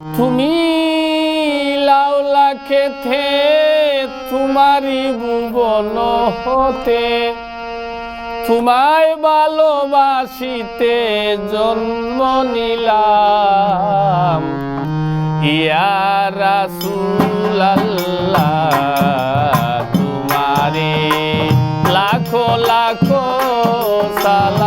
তুমি লাউলা খেতে তোমারি ভুবন হতে। তোমায় ভালোবাসিতে জন্ম নিলাম। ইয়া রাসূলাল্লাহ, তোমারে লাখো লাখো সালাম।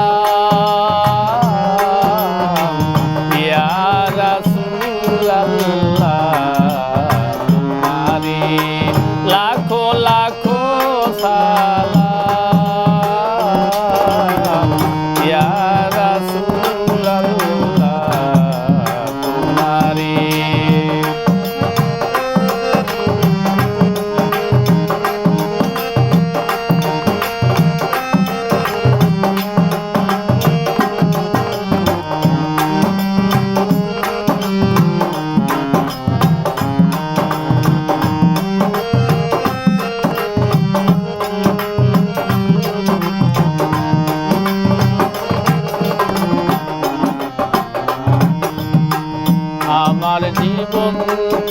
আমার জীবন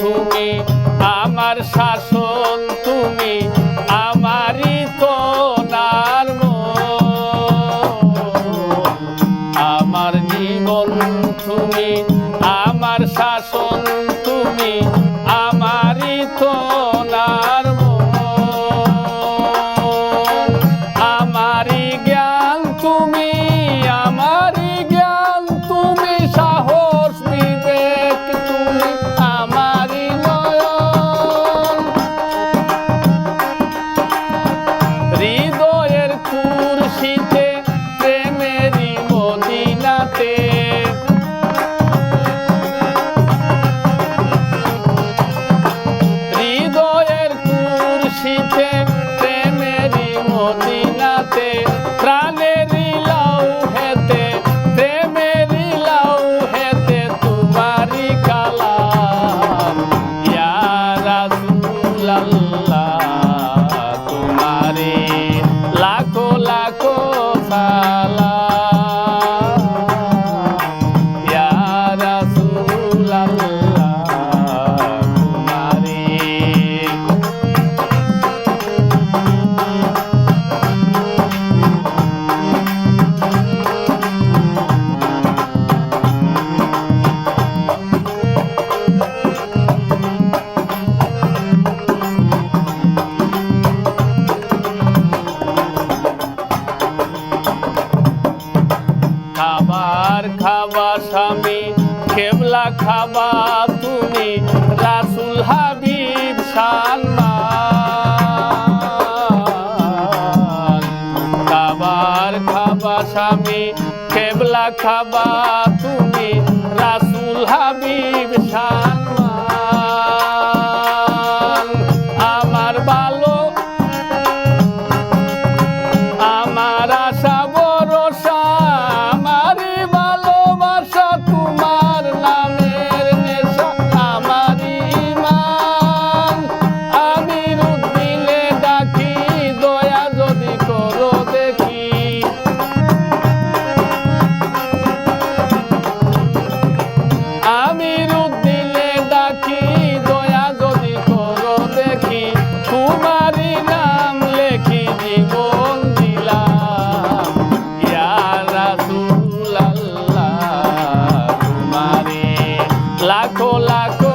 তুমি আমার শাসন তুমি আমারই তো নার আমার জীবন তুমি আমার শাসন রাসূলাল্লাহ কেবলা খাবা তুমি, রাসুল হাবিব সালমান। খাবার খাবা স্বামী, কেবলা খাবা তুমি, রাসুল হাবিব সালমান। লাখো লাখো